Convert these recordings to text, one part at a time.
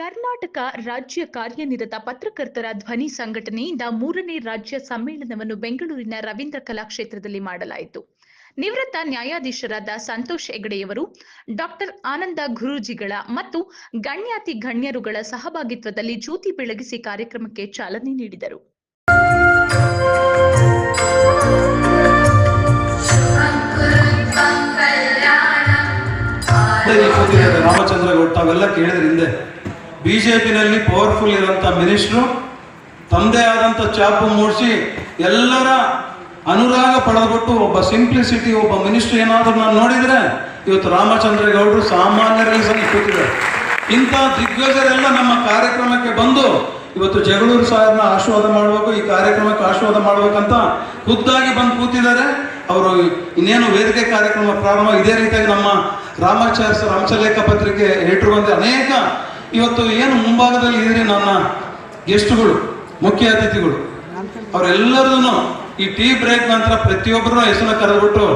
ಕರ್ನಾಟಕ ರಾಜ್ಯ ಕಾರ್ಯನಿರತ ಪತ್ರಕರ್ತರ ಧ್ವನಿ ಸಂಘಟನೆಯಿಂದ ಮೂರನೇ ರಾಜ್ಯ ಸಮ್ಮೇಳನವನ್ನು ಬೆಂಗಳೂರಿನ ರವೀಂದ್ರ ಕಲಾಕ್ಷೇತ್ರದಲ್ಲಿ ಮಾಡಲಾಯಿತು. ನಿವೃತ್ತ ನ್ಯಾಯಾಧೀಶರಾದ ಸಂತೋಷ್ ಹೆಗಡೆಯವರು, ಡಾಕ್ಟರ್ ಆನಂದ ಗುರೂಜಿಗಳ ಮತ್ತು ಗಣ್ಯಾತಿ ಗಣ್ಯರುಗಳ ಸಹಭಾಗಿತ್ವದಲ್ಲಿ ಜ್ಯೋತಿ ಬೆಳಗಿಸಿ ಕಾರ್ಯಕ್ರಮಕ್ಕೆ ಚಾಲನೆ ನೀಡಿದರು. ಹಿಂದೆ ರಾಮಚಂದ್ರ ಗೌಡ ತಾವೆಲ್ಲ ಜೆ ಪಿನಲ್ಲಿ ಪವರ್ಫುಲ್ ಇರೋಂಥ ಮಿನಿಸ್ಟ್ರು ತಮ್ಮದೇ ಆದಂಥ ಚಾಪು ಮೂಡಿಸಿ ಎಲ್ಲರ ಅನುರಾಗ ಪಡೆದುಕೊಟ್ಟು ಒಬ್ಬ ಸಿಂಪ್ಲಿಸಿಟಿ ಒಬ್ಬ ಮಿನಿಸ್ಟ್ರು ಏನಾದರೂ ನಾನು ನೋಡಿದ್ರೆ ಇವತ್ತು ರಾಮಚಂದ್ರ ಗೌಡರು ಸಾಮಾನ್ಯರಲ್ಲಿ ಸಹ ಕೂತಿದ್ದಾರೆ. ಇಂಥ ದಿಗ್ಗಜರೆಲ್ಲ ನಮ್ಮ ಕಾರ್ಯಕ್ರಮಕ್ಕೆ ಬಂದು ಇವತ್ತು ಜಗಳೂರು ಸಾಹೇಬ್ನ ಆಶೀರ್ವಾದ ಮಾಡಬೇಕು, ಈ ಕಾರ್ಯಕ್ರಮಕ್ಕೆ ಆಶೀರ್ವಾದ ಮಾಡಬೇಕಂತ ಖುದ್ದಾಗಿ ಬಂದು ಕೂತಿದ್ದಾರೆ. ಅವರು ಇನ್ನೇನು ವೇದಿಕೆ ಕಾರ್ಯಕ್ರಮ ಪ್ರಾರಂಭ ಇದೇ ರೀತಿಯಾಗಿ ನಮ್ಮ ರಾಮಾಚಾರ್ಯ ರಾಮಚಲೇಖ ಪತ್ರಿಕೆ ಹೇಟರು ಅನೇಕ ಇವತ್ತು ಏನು ಮುಂಭಾಗದಲ್ಲಿ ಇದ್ರೆ ನನ್ನ ಗೆಸ್ಟ್ಗಳು, ಮುಖ್ಯ ಅತಿಥಿಗಳು? ಅವರೆಲ್ಲರೂ ಈ ಟೀ ಬ್ರೇಕ್ ನಂತರ ಪ್ರತಿಯೊಬ್ಬರೂ ಹೆಸರನ್ನ ಕರೆದ್ಬಿಟ್ಟು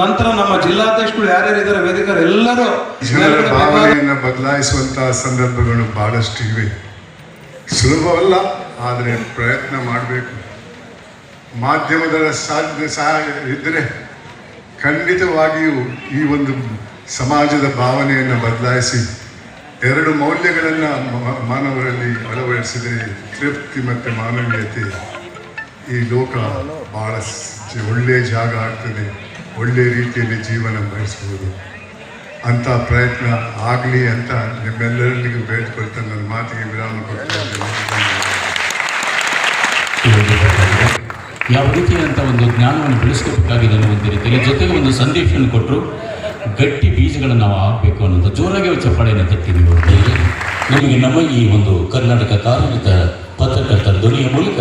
ನಂತರ ನಮ್ಮ ಜಿಲ್ಲಾಧ್ಯಕ್ಷಗಳು ಯಾರ್ಯಾರು ಇದ್ದಾರೆ, ವೇದಿಕರು ಎಲ್ಲರೂ ಜನರ ಭಾವನೆಯನ್ನು ಬದಲಾಯಿಸುವಂತಹ ಸಂದರ್ಭಗಳು ಬಹಳಷ್ಟು ಇವೆ. ಸುಲಭವಲ್ಲ, ಆದರೆ ಪ್ರಯತ್ನ ಮಾಡಬೇಕು. ಮಾಧ್ಯಮದ ಸಾಧ್ಯ ಸಹಾಯ ಇದ್ದರೆ ಖಂಡಿತವಾಗಿಯೂ ಈ ಒಂದು ಸಮಾಜದ ಭಾವನೆಯನ್ನು ಬದಲಾಯಿಸಿ ಎರಡು ಮೌಲ್ಯಗಳನ್ನು ಮಾನವರಲ್ಲಿ ಅಳವಡಿಸಿದರೆ ತೃಪ್ತಿ ಮತ್ತು ಮಾನವೀಯತೆ ಈ ಲೋಕ ಭಾಳ ಒಳ್ಳೆಯ ಜಾಗ ಆಗ್ತದೆ. ಒಳ್ಳೆಯ ರೀತಿಯಲ್ಲಿ ಜೀವನ ಬಯಸ್ಬೋದು ಅಂಥ ಪ್ರಯತ್ನ ಆಗಲಿ ಅಂತ ನಿಮ್ಮೆಲ್ಲರಿಗೂ ಬೇಡ್ಕೊಳ್ತಾ ನನ್ನ ಮಾತಿಗೆ ವಿರಾಮ. ಯಾವ ರೀತಿಯಾದಂಥ ಒಂದು ಜ್ಞಾನವನ್ನು ಬೆಳೆಸ್ಕೋಬೇಕಾಗಿದೆ ಅನ್ನೋ ಒಂದು ರೀತಿಯಲ್ಲಿ ಜೊತೆಗೆ ಒಂದು ಸಂದೇಶವನ್ನು ಕೊಟ್ಟರು. ಗಟ್ಟಿ ಬೀಜಗಳನ್ನು ನಾವು ಹಾಕಬೇಕು ಅನ್ನೋದು ಜೋರಾಗಿ ಚಪ್ಪಾಳೆಯನ್ನು ತಟ್ಟಿದ್ದೀವಿ ಹೊರತಾಗಿ ನಮಗೆ ನಮ್ಮ ಈ ಒಂದು ಕರ್ನಾಟಕ ಕಾರ್ಮಿಕ ಪತ್ರಕರ್ತರ ಧ್ವನಿಯ ಮೂಲಕ.